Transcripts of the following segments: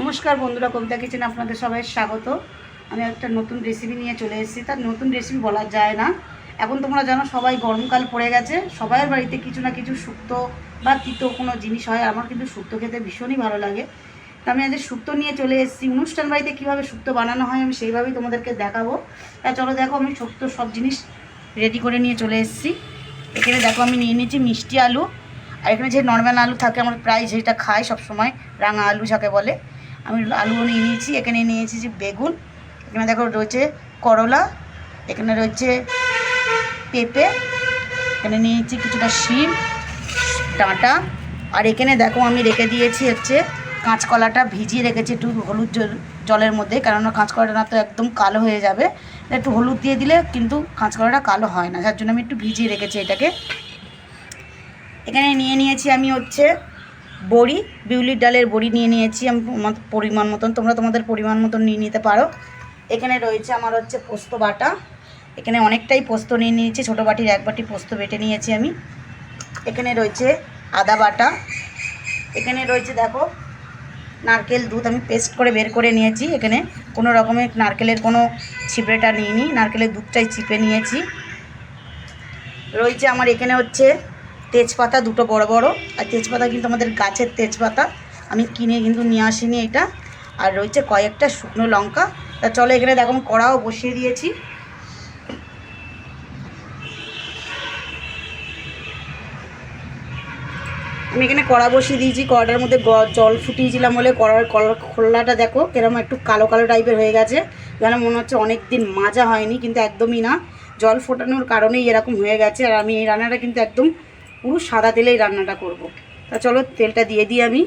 নমস্কার বন্ধুরা, কবিতা কিচেন আপনাদের সবাই স্বাগত। আমি একটা নতুন রেসিপি নিয়ে চলে এসেছি। তার নতুন রেসিপি বলা যায় না। এখন তোমরা জানো, সবাই গরমকাল পড়ে গেছে। সবার বাড়িতে কিছু না কিছু শুক্তো বা তিতো কোনো জিনিস হয়। আমার কিন্তু শুক্তো খেতে ভীষণই ভালো লাগে। তা আমি আজ শুক্তো নিয়ে চলে এসেছি। অনুষ্ঠান বাড়িতে কীভাবে শুক্তো বানানো হয় আমি সেইভাবেই তোমাদেরকে দেখাবো। তা চলো দেখো, আমি শুক্তো সব জিনিস রেডি করে নিয়ে চলে এসেছি। এখানে দেখো, আমি নিয়ে নিয়েছি মিষ্টি আলু। আর এখানে যে নর্মাল আলু থাকে, আমরা প্রায় যেটা খাই সবসময় রাঙা আলু যাকে বলে। আমি আলুও নিয়ে নিয়েছি, এখানে নিয়েছি যে বেগুন, এখানে দেখো রয়েছে করলা, এখানে রয়েছে পেঁপে, এখানে নিয়েছি কিছুটা শিম, ডাঁটা, আর এখানে দেখো আমি রেখে দিয়েছি হচ্ছে কাঁচকলাটা ভিজিয়ে রেখেছি একটু হলুদ জল- জলের মধ্যে, কেননা কাঁচকলাটা না তো একদম কালো হয়ে যাবে। একটু হলুদ দিয়ে দিলে কিন্তু কাঁচকলাটা কালো হয় না, যার জন্য আমি একটু ভিজিয়ে রেখেছি এটাকে। এখানে নিয়ে নিয়েছি আমি হচ্ছে বড়ি, বিউলির ডালের বড়ি নিয়ে নিয়েছি আমি আমার পরিমাণ মতন। তোমরা তোমাদের পরিমাণ মতন নিয়ে নিতে পারো। এখানে রয়েছে আমার হচ্ছে পোস্ত বাটা। এখানে অনেকটাই পোস্ত নিয়ে নিয়েছি। ছোটো বাটির এক বাটি পোস্ত বেটে নিয়েছি আমি। এখানে রয়েছে আদা বাটা। এখানে রয়েছে দেখো, নারকেল দুধ আমি পেস্ট করে বের করে নিয়েছি। এখানে কোনো রকমের নারকেলের কোনো ছিপড়েটা নিইনি। নারকেলের দুধটাই চিপে নিয়েছি। রয়েছে আমার এখানে হচ্ছে তেজপাতা দুটো বড় বড়, আর তেজপাতা কিন্তু আমাদের গাছের তেজপাতা। আমি কিনে কিন্তু নিয়ে আসিনি এটা। আর রয়েছে কয়েকটা শুকনো লঙ্কা। তা চলো এখানে দেখো কড়াও বসিয়ে দিয়েছি। আমি এখানে কড়া বসিয়ে দিয়েছি। কড়াটার মধ্যে জল ফুটিয়েছিলাম বলে কড়ার কলার খোলাটা দেখো কেরম একটু কালো কালো টাইপের হয়ে গেছে। যেন মনে হচ্ছে অনেক দিন মাজা হয়নি, কিন্তু একদমই না। জল ফোটানোর কারণেই এরকম হয়ে গেছে। আর আমি এই রান্নাটা কিন্তু একদম পুরো সাদা তেলেই রান্নাটা করব। তা চলো, তেলটা দিয়ে দিই আমি।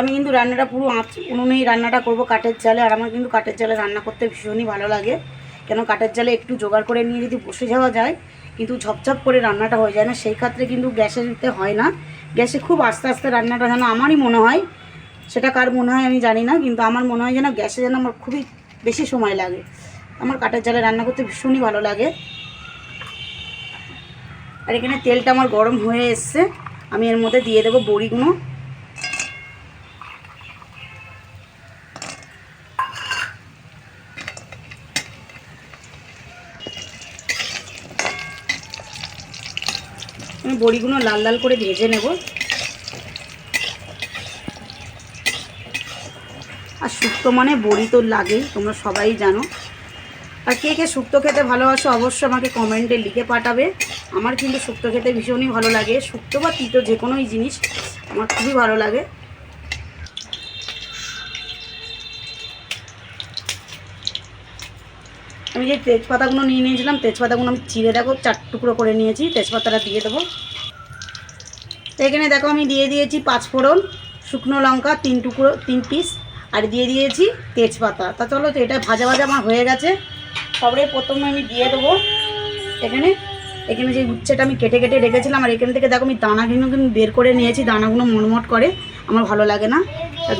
আমি কিন্তু রান্নাটা পুরো আঁচ উনুনেই রান্নাটা করব কাঠের জালে। আর আমার কিন্তু কাঠের জালে রান্না করতে ভীষণই ভালো লাগে। কেন কাঠের জালে একটু জোগাড় করে নিয়ে যদি বসে যাওয়া যায়, কিন্তু ঝপঝপ করে রান্নাটা হয়ে যায় না, সেই ক্ষেত্রে কিন্তু গ্যাসে দিতে হয় না। গ্যাসে খুব আস্তে আস্তে রান্নাটা যেন আমারই মনে হয় সেটা কার মনে হয় আমি জানি না, কিন্তু আমার মনে হয় যেন গ্যাসে যেন আমার খুবই বেশি সময় লাগে। আমার কাঠের জালে রান্না করতে ভীষণই ভালো লাগে। আর এখানে তেলটা আমার গরম হয়ে এসছে। আমি এর মধ্যে দিয়ে দেবো বড়িগুলো আমি বড়িগুলো লাল লাল করে ভেজে নেব। আর শুক্তো মানে বড়ি তো লাগেই, তোমরা সবাই জানো। আর কে কে শুক্তো খেতে ভালোবাসো অবশ্যই আমাকে কমেন্টে লিখে পাঠাবে। আমার কিন্তু শুক্তো খেতে ভীষণই ভালো লাগে। শুক্তো বা তিতো যে কোনোই জিনিস আমার খুবই ভালো লাগে। আমি যে তেজপাতাগুলো নিয়ে নিয়েছিলাম, তেজপাতাগুলো আমি চিড়ে দেখো, চার টুকরো করে নিয়েছি, তেজপাতাটা দিয়ে দেবো। এখানে দেখো আমি দিয়ে দিয়েছি পাঁচ ফোড়ন শুকনো লঙ্কা, তিন টুকরো, তিন পিস আর দিয়ে দিয়েছি তেজপাতা। তা চলো তো এটা ভাজা ভাজা আমার হয়ে গেছে। সবরে প্রথমে আমি দিয়ে দেবো এখানে। এখানে যে উচ্ছেটা আমি কেটে কেটে রেখেছিলাম, আর এখান থেকে দেখো আমি দানাগুলো কিন্তু বের করে নিয়েছি, দানাগুলো মনমট করে। আমার ভালো লাগে না।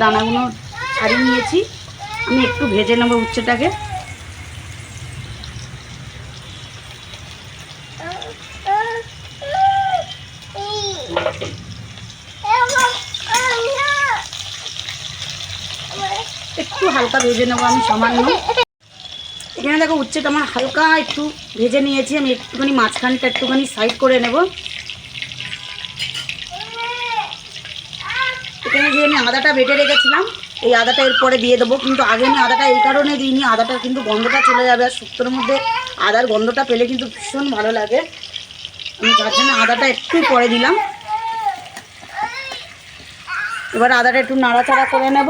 দানাগুলো ছাড়িয়ে নিয়েছি। আমি একটু ভেজে নেব উচ্ছেটাকে। হালকা ভেজে নেব আমি সামান্য। এখানে দেখো উচ্ছেটা আমার হালকা একটু ভেজে নিয়েছি, আমি একটুখানি মাঝখানটা একটুখানি সাইড করে নেব। এখানে যে আমি আদাটা বেটে রেখেছিলাম, এই আদাটা এরপরে দিয়ে দেবো। কিন্তু আগে আমি আদাটা এই কারণে দিইনি, আদাটা কিন্তু গন্ধটা চলে যাবে, আর শুক্তোর মধ্যে আদার গন্ধটা পেলে কিন্তু ভীষণ ভালো লাগে। আমি তার জন্য আদাটা একটু পরে দিলাম। এবার আদাটা একটু নাড়াচাড়া করে নেব।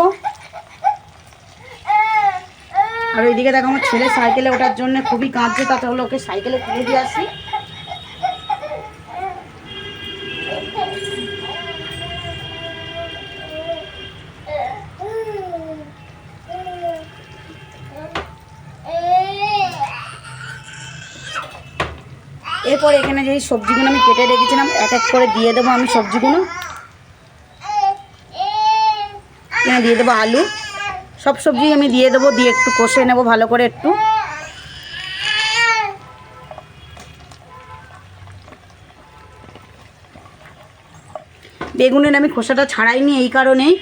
আর ওইদিকে দেখো আমার ছেলে সাইকেলে ওঠার জন্য খুবই কাঁদছে, তাতে হলো ওকে সাইকেলে তুলে দিয়ে আসি। এরপর এখানে যে সবজিগুলো আমি কেটে রেখেছিলাম, এক এক করে দিয়ে দেবো আমি সবজিগুলো। এখানে দিয়ে দেবো আলু। সব সবজি আমি দিয়ে দেবো, দিয়ে একটু কষে নেব ভালো করে একটু। বেগুনের আমি খোসাটা ছাড়াইনি এই কারণেই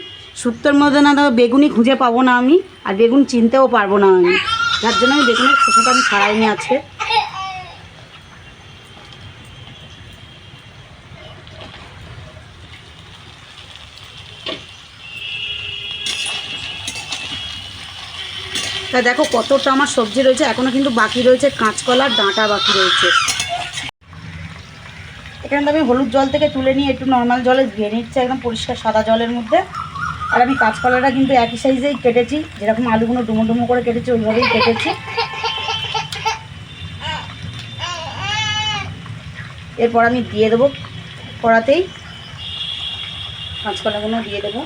সুত্তর মধ্যে না ধরো বেগুনই খুঁজে পাবো না আমি, আর বেগুন চিনতেও পারব না আমি। যার জন্য আমি বেগুনের খোসাটা আমি ছাড়াইনি আছে তা দেখো কতটা আমার সবজি রয়েছে এখনও কিন্তু বাকি রয়েছে কাঁচকলার ডাঁটা বাকি রয়েছে। এখানে আমি হলুদ জল থেকে তুলে নিয়ে একটু নর্মাল জলে ধুয়ে নিচ্ছে, একদম পরিষ্কার সাদা জলের মধ্যে। আর আমি কাঁচকলাটা কিন্তু একই সাইজেই কেটেছি, যেরকম আলুগুলো ডুমো ডুমো করে কেটেছি, ওইভাবেই কেটেছি। এরপর আমি দিয়ে দেবো কড়াতেই, কাঁচকলাগুলো দিয়ে দেবো।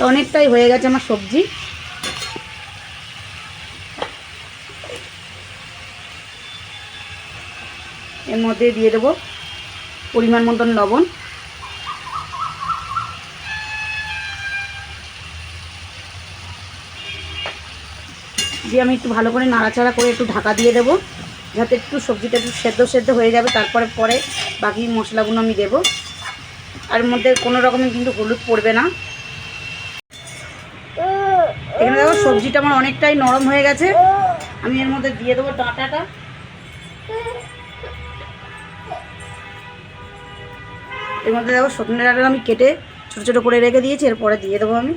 তো অনেকটাই হয়ে গেছে আমার সবজি। এর মধ্যে দিয়ে দেবো পরিমাণ মতন লবণ। দিয়ে আমি একটু ভালো করে নাড়াচাড়া করে একটু ঢাকা দিয়ে দেবো, যাতে একটু সবজিটা একটু সেদ্ধ সেদ্ধ হয়ে যাবে, তারপরে পরে বাকি মশলাগুলো আমি দেবো। আর মধ্যে কোনো রকমের কিন্তু হলুদ পড়বে না। এখানে দেখো সবজিটা আমার অনেকটাই নরম হয়ে গেছে। আমি এর মধ্যে দিয়ে দেবো ডাঁটাটা। এর মধ্যে দেখো সজনে ডাঁটা আমি কেটে ছোটো ছোটো করে রেখে দিয়েছি, এরপরে দিয়ে দেবো আমি।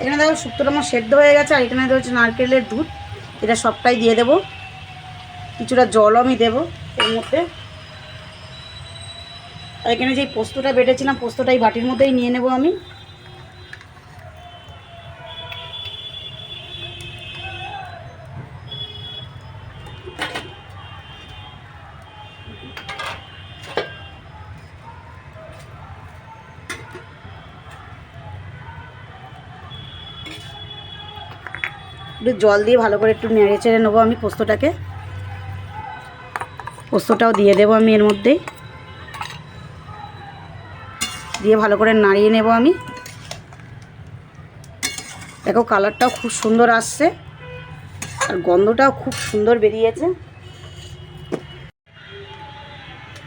এখানে দেখো শুক্তোটা আমার সেদ্ধ হয়ে গেছে, আর এখানে রয়েছে নারকেলের দুধ। এটা সবটাই দিয়ে দেবো। কিছুটা জলও আমি দেবো এর মধ্যে। আর এখানে যে পোস্তটা বেটেছিলাম, পোস্তটা এই বাটির মধ্যেই নিয়ে নেব আমি। একটু জল দিয়ে ভালো করে একটু নেড়ে চেড়ে নেব আমি পোস্তটাকে। পোস্তটাও দিয়ে দেবো আমি এর মধ্যেই। দিয়ে ভালো করে নাড়িয়ে নেব আমি। দেখো কালারটাও খুব সুন্দর আসছে আর গন্ধটাও খুব সুন্দর বেরিয়েছে।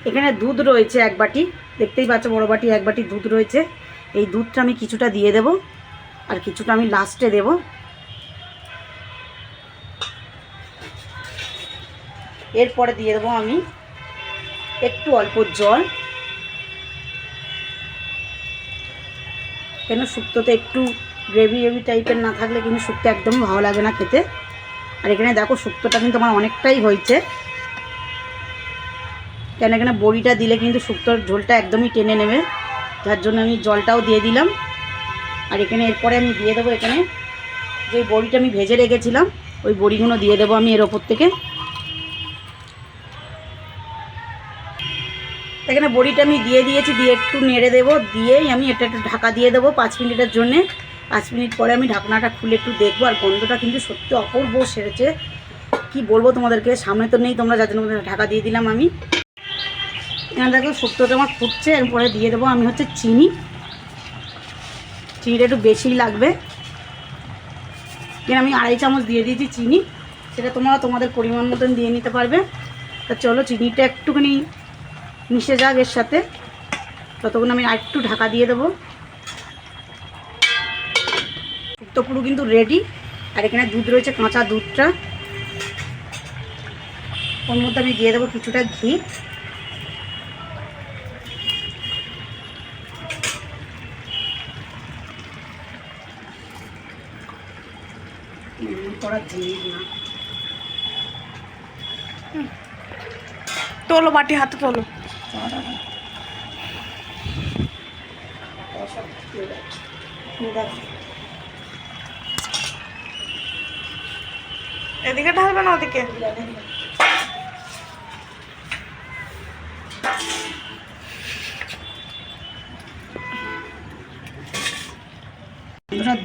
এখানে দুধ রয়েছে এক বাটি, দেখতেই পাচ্ছ বড় বাটি, এক বাটি দুধ রয়েছে। এই দুধটা আমি কিছুটা দিয়ে দেব আর কিছুটা আমি লাস্টে দেব। এরপরে দিয়ে দেবো আমি একটু অল্প জল। কেন শুক্তোতে একটু গ্রেভি গ্রেভি টাইপের না থাকলে কিন্তু শুক্তো একদমই ভালো লাগে না খেতে। আর এখানে দেখো শুক্তোটা কিন্তু আমার অনেকটাই হয়েছে। কেন এখানে বড়িটা দিলে কিন্তু শুক্তোর ঝোলটা একদমই টেনে নেবে। যার জন্য আমি জলটাও দিয়ে দিলাম। আর এখানে এরপরে আমি দিয়ে দেবো এখানে যে বড়িটা আমি ভেজে রেখেছিলাম, ওই বড়িগুলো দিয়ে দেবো আমি এর ওপর থেকে। এখানে বড়িটা আমি দিয়ে দিয়েছি, দিয়ে একটু নেড়ে দেবো, দিয়েই আমি এটা একটু ঢাকা দিয়ে দেবো পাঁচ মিনিটের জন্যে। পাঁচ মিনিট পরে আমি ঢাকনাটা খুলে একটু দেখব, আর গন্ধটা কিন্তু সত্যি অপূর্ব সেরেছে। কি বলব তোমাদেরকে, সামনে তো নেই তোমরা, যার জন্য ঢাকা দিয়ে দিলাম আমি। এখানে দেখো শুক্তোটা আমার ফুটছে এরপরে দিয়ে দেবো আমি হচ্ছে চিনি। চিনিটা একটু বেশিই লাগবে। এখানে আমি আড়াই চামচ দিয়ে দিয়েছি চিনি, সেটা তোমরা তোমাদের পরিমাণ মতন দিয়ে নিতে পারবে। তা চলো চিনিটা একটুখানি মিশে যাক এর সাথে ততক্ষণ আমি আরেকটু ঢাকা দিয়ে দেবো। শুক্তো পুরো কিন্তু রেডি আর এখানে দুধ রয়েছে, কাঁচা দুধটা। ওর মধ্যে আমি দিয়ে দেবো কিছুটা ঘি। তোলো, বাটি হাতে তোলো। এদিকে ঢালবে না ওদিকে?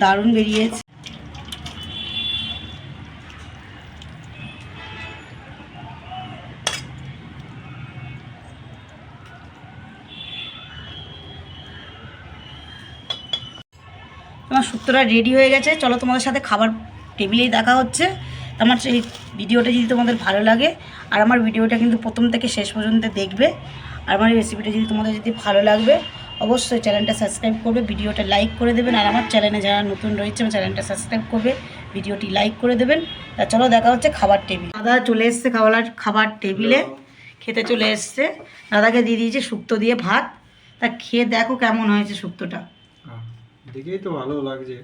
দারুণ বেরিয়েছে। শুক্তোটা রেডি হয়ে গেছে চলো তোমাদের সাথে খাবার টেবিলেই দেখা হচ্ছে। আমার সেই ভিডিওটা যদি তোমাদের ভালো লাগে আর আমার ভিডিওটা কিন্তু প্রথম থেকে শেষ পর্যন্ত দেখবে আর আমার রেসিপিটা যদি তোমাদের যদি ভালো লাগবে অবশ্যই চ্যানেলটা সাবস্ক্রাইব করবে ভিডিওটা লাইক করে দেবেন আর আমার চ্যানেলে যারা নতুন রয়েছে আমার চ্যানেলটা সাবস্ক্রাইব করবে ভিডিওটি লাইক করে দেবেন। তা চলো দেখা হচ্ছে খাবার টেবিল দাদা চলে এসছে খাবার খাবার টেবিলে খেতে চলে এসছে। দাদাকে দিয়ে দিয়েছে শুক্তো দিয়ে ভাত। তা খেয়ে দেখো কেমন হয়েছে শুক্তোটা। দেখেই তো ভালো লাগছে।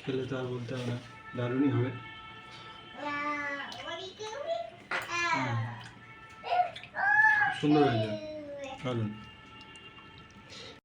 খেলে তো আর বলতে হবে না দারুণই হবে। সুন্দর হয়ে যায় দারুণ